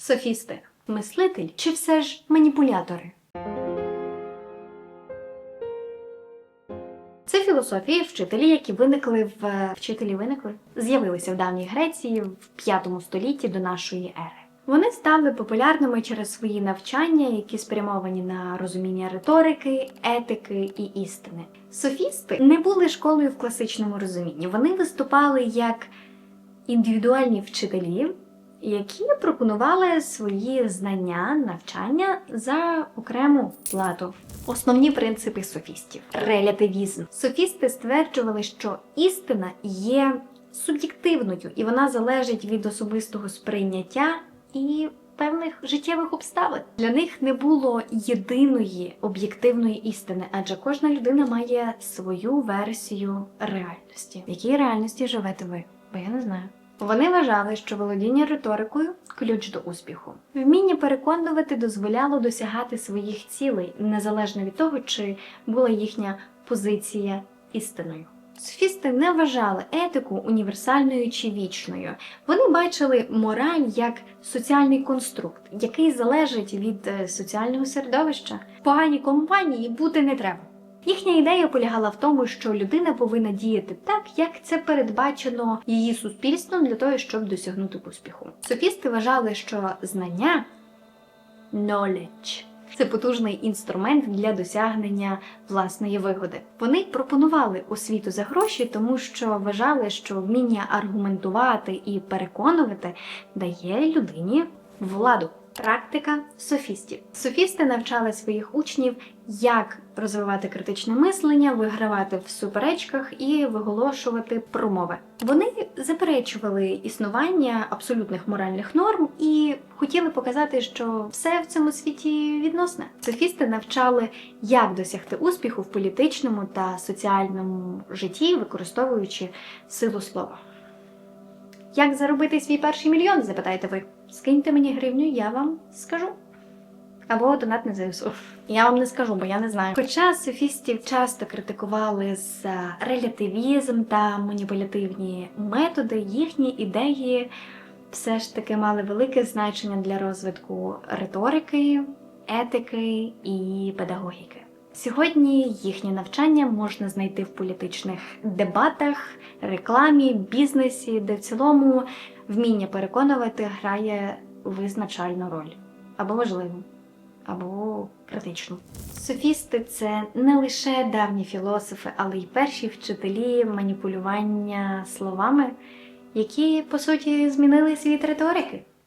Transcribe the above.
Софісти, мислитель чи все ж маніпулятори? Це філософії, вчителі, які виникли в вчителі виникли, з'явилися в давній Греції в 5 столітті до нашої ери. Вони стали популярними через свої навчання, які спрямовані на розуміння риторики, етики і істини. Софісти не були школою в класичному розумінні. Вони виступали як індивідуальні вчителі, які пропонували свої знання, навчання за окрему плату. Основні принципи софістів. Релятивізм. Софісти стверджували, що істина є суб'єктивною, і вона залежить від особистого сприйняття і певних життєвих обставин. Для них не було єдиної об'єктивної істини, адже кожна людина має свою версію реальності. В якій реальності живете ви? Бо я не знаю. Вони вважали, що володіння риторикою ключ до успіху. Вміння переконувати дозволяло досягати своїх цілей, незалежно від того, чи була їхня позиція істиною. Софісти не вважали етику універсальною чи вічною. Вони бачили мораль як соціальний конструкт, який залежить від е, соціального середовища. В поганій компанії бути не треба. Їхня ідея полягала в тому, що людина повинна діяти так, як це передбачено її суспільством для того, щоб досягнути успіху. Софісти вважали, що знання knowledge це потужний інструмент для досягнення власної вигоди. Вони пропонували освіту за гроші, тому що вважали, що вміння аргументувати і переконувати дає людині владу. Практика софістів. Софісти навчали своїх учнів, як розвивати критичне мислення, вигравати в суперечках і виголошувати промови. Вони заперечували існування абсолютних моральних норм і хотіли показати, що все в цьому світі відносне. Софісти навчали, як досягти успіху в політичному та соціальному житті, використовуючи силу слова. Як заробити свій перший мільйон? запитаєте ви. Скиньте мені гривню, я вам скажу. Або донат на ЗСУ. Я вам не скажу, бо я не знаю. Хоча софістів часто критикували за релятивізм та маніпулятивні методи, їхні ідеї все ж таки мали велике значення для розвитку риторики, етики і педагогіки. Сьогодні їхнє навчання можна знайти в політичних дебатах, рекламі, бізнесі, де в цілому вміння переконувати грає визначальну роль або важливу, або критичну. Софісти це не лише давні філософи, але й перші вчителі маніпулювання словами, які по суті змінили світ риторики.